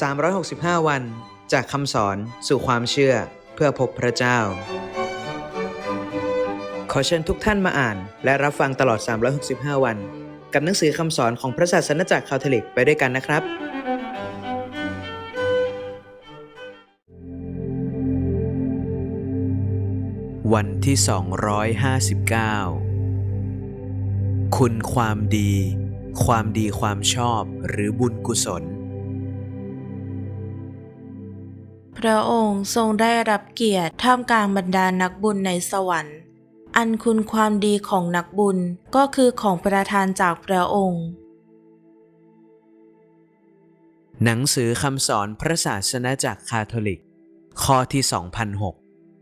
365 วัน จากคำสอนสู่ความเชื่อเพื่อพบพระเจ้า ขอเชิญทุกท่านมาอ่าน และรับฟังตลอด 365 วัน กับหนังสือคำสอนของพระศาสนจักรคาทอลิกไปด้วยกันนะครับ วันที่ 259 คุณความดี ความดีความชอบหรือบุญกุศล ระองค์ทรงได้รับเกียรติท่ามกลางบรรดานักบุญในสวรรค์ อันคุณความดีของนักบุญก็คือของประทานจากพระองค์ หนังสือคำสอนพระศาสนาจักรคาทอลิก ข้อที่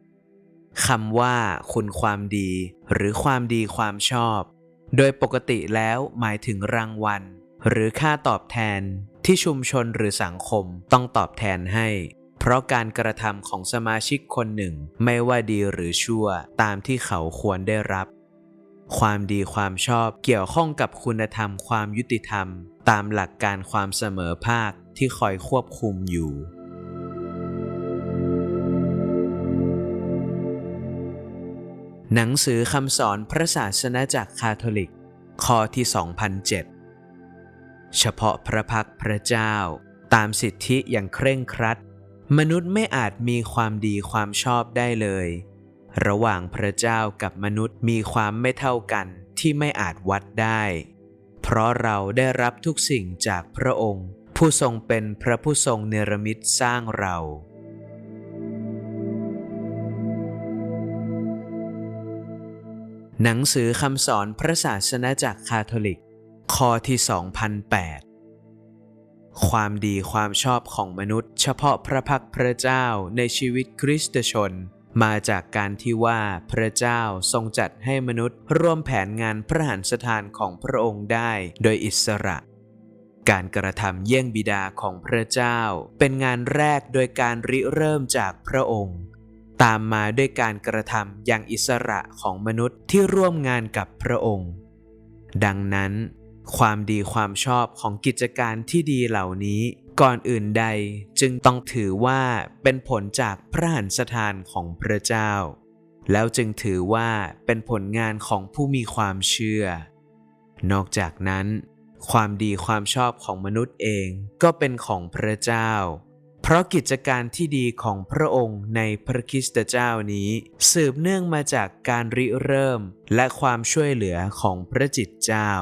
2006คำว่าคุณความดีหรือความดีความชอบ โดยปกติแล้วหมายถึงรางวัล หรือค่าตอบแทนที่ชุมชนหรือสังคมต้องตอบแทนให้ เพราะการกระทำของสมาชิกคนหนึ่ง ไม่ว่าดีหรือชั่วตามที่เขาควรได้รับ ความดีความชอบเกี่ยวข้องกับคุณธรรมความยุติธรรม ตามหลักการความเสมอภาคที่คอยควบคุมอยู่หนังสือคำสอนพระศาสนาจักรคาทอลิก ข้อที่ 2007 เฉพาะพระพักพระเจ้า ตามสิทธิอย่างเคร่งครัด มนุษย์ไม่อาจมีความดีความชอบได้เลย ระหว่างพระเจ้ากับมนุษย์มีความไม่เท่ากันที่ไม่อาจวัดได้ เพราะเราได้รับทุกสิ่งจากพระองค์ ผู้ทรงเป็นพระผู้ทรงเนรมิตสร้างเรา หนังสือคำสอนพระศาสนาจักรคาทอลิก ข้อที่ 2008 ความดีความชอบของมนุษย์ เฉพาะพระพักตร์พระเจ้าในชีวิตคริสตชน มาจากการที่ว่าพระเจ้าทรงจัดให้มนุษย์ ร่วมแผนงานพระหันสถานของพระองค์ได้โดยอิสระ การกระทำเยี่ยงบิดาของพระเจ้า เป็นงานแรกโดยการริเริ่มจากพระองค์ ตามมาด้วยการกระทำอย่างอิสระของมนุษย์ที่ร่วมงานกับพระองค์ดังนั้น ความดีความชอบของกิจการที่ดีเหล่านี้ ก่อนอื่นใดจึงต้องถือว่าเป็นผลจากพระหันสถานของพระเจ้า แล้วจึงถือว่าเป็นผลงานของผู้มีความเชื่อ นอกจากนั้น ความดีความชอบของมนุษย์เองก็เป็นของพระเจ้า เพราะกิจการที่ดีของพระองค์ในพระคริสตเจ้านี้ สืบเนื่องมาจากการริเริ่มและความช่วยเหลือของพระจิตเจ้า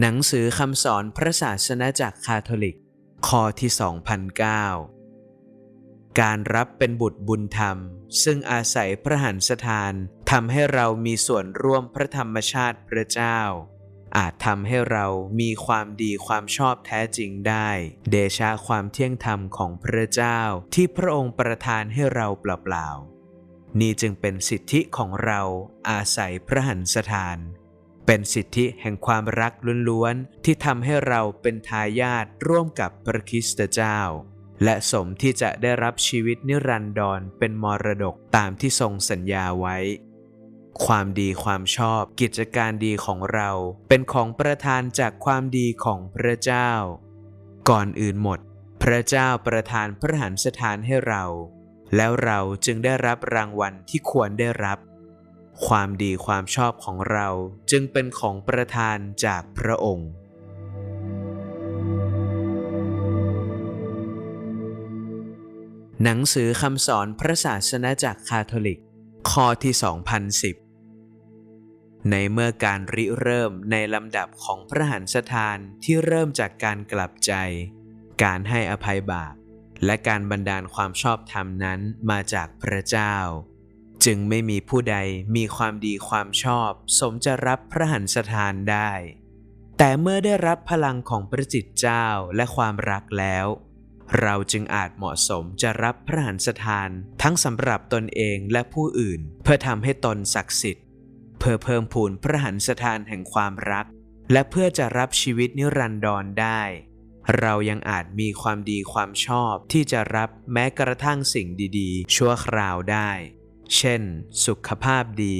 หนังสือคำสอนพระศาสนาจักรคาทอลิกข้อที่ 2009 การรับเป็นบุตรบุญธรรม ซึ่งอาศัยพระหันสถานทำให้เรามีส่วนร่วมพระธรรมชาติพระเจ้า อาจทำให้เรามีความดีความชอบแท้จริงได้ เดชาความเที่ยงธรรมของพระเจ้าที่พระองค์ประทานให้เราเปล่าๆนี่จึงเป็นสิทธิของเราอาศัยพระหันสถาน เป็นสิทธิแห่งความรักล้วนๆ ที่ทำให้เราเป็นทายาทร่วมกับพระคริสตเจ้า และสมที่จะได้รับชีวิตนิรันดรเป็นมรดกตามที่ทรงสัญญาไว้ ความดีความชอบกิจการดีของเราเป็นของประทานจากความดีของพระเจ้า ก่อนอื่นหมด พระเจ้าประทานพระหันสถานให้เรา แล้วเราจึงได้รับรางวัลที่ควรได้รับ ความดีความชอบของเราจึงเป็นของประทานจากพระองค์ หนังสือคำสอนพระศาสนาจักรคาทอลิก ข้อที่ 2010 ในเมื่อการริเริ่มในลำดับของพระหันสถานที่เริ่มจากการกลับใจ การให้อภัยบาปและการบันดาลความชอบธรรมนั้นมาจากพระเจ้า จึงไม่มีผู้ใดมีความดีความชอบ สมจะรับพระหันสถานได้ แต่เมื่อได้รับพลังของพระจิตเจ้าและความรักแล้ว เราจึงอาจเหมาะสมจะรับพระหันสถาน ทั้งสำหรับตนเองและผู้อื่น เพื่อทำให้ตนศักดิ์สิทธิ์ เพื่อเพิ่มพูนพระหันสถานแห่งความรัก และเพื่อจะรับชีวิตนิรันดรได้ เรายังอาจมีความดีความชอบที่จะรับแม้กระทั่งสิ่งดี ๆ ชั่วคราวได้ เช่น สุขภาพดี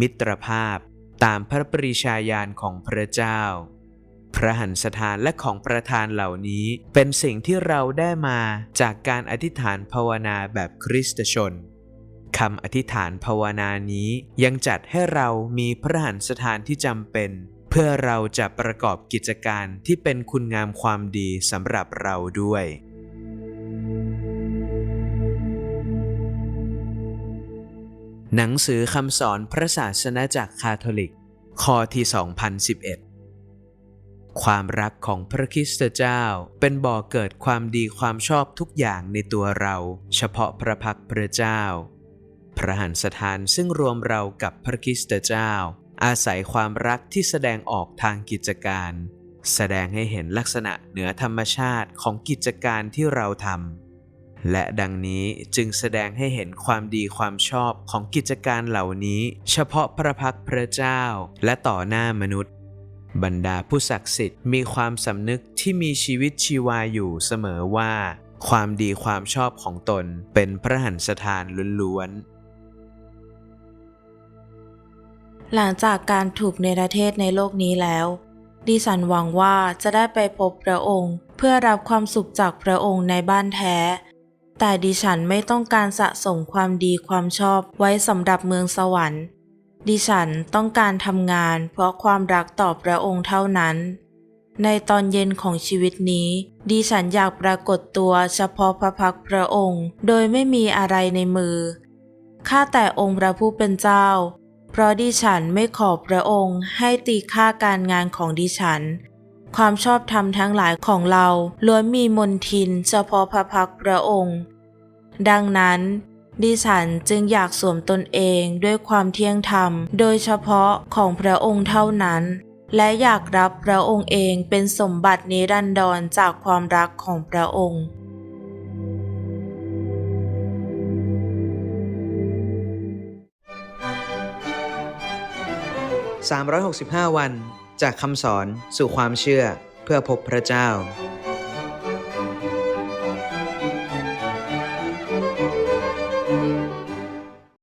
มิตรภาพ ตามพระปริชาญาณของพระเจ้า พระหันสถานและของประธานเหล่านี้เป็นสิ่งที่เราได้มาจากการอธิษฐานภาวนาแบบคริสตชนคำอธิษฐานภาวนานี้ยังจัดให้เรามีพระหันสถานที่จำเป็น เพื่อเราจะประกอบกิจการที่เป็นคุณงามความดีสำหรับเราด้วย หนังสือคำสอนพระศาสนาจักรคาทอลิก ข้อที่ 2011 ความรักของพระคริสตเจ้าเป็นบ่อเกิดความดีความชอบทุกอย่างในตัวเรา เฉพาะพระพักตร์พระเจ้า พระหันสถานซึ่งรวมเรากับพระคริสตเจ้า อาศัยความรักที่แสดงออกทางกิจการ แสดงให้เห็นลักษณะเหนือธรรมชาติของกิจการที่เราทำ และดังนี้จึงแสดงให้เห็นความดีความชอบของกิจการเหล่านี้ เฉพาะพระพักตร์พระเจ้า และต่อหน้ามนุษย์ บรรดาผู้ศักดิ์สิทธิ์มีความสำนึกที่มีชีวิตชีวาอยู่เสมอว่า ความดีความชอบของตนเป็นพระหันสถานล้วนๆ หลังจากการถูกเนรเทศในโลกนี้แล้ว ดิฉันหวังว่าจะได้ไปพบพระองค์ เพื่อรับความสุขจากพระองค์ในบ้านแท้ แต่ดิฉันไม่ต้องการสะสมความดีความชอบไว้สำหรับเมืองสวรรค์ ดิฉันต้องการทำงานเพราะความรักต่อพระองค์เท่านั้น ในตอนเย็นของชีวิตนี้ ดิฉันอยากปรากฏตัวเฉพาะพระพักพระองค์ โดยไม่มีอะไรในมือ ข้าแต่องค์พระผู้เป็นเจ้า เพราะดิฉันไม่ขอพระองค์ให้ตีค่าการงานของดิฉัน ความชอบธรรมทั้งหลายของเราล้วนมีมนทินเฉพาะพระพักพระองค์ ดังนั้น ดิฉันจึงอยากสวมตนเองด้วยความเที่ยงธรรม โดยเฉพาะของพระองค์เท่านั้น และอยากรับพระองค์เองเป็นสมบัตินิรันดรจากความรักของพระองค์365 วัน จากคำสอนสู่ความเชื่อเพื่อพบพระเจ้า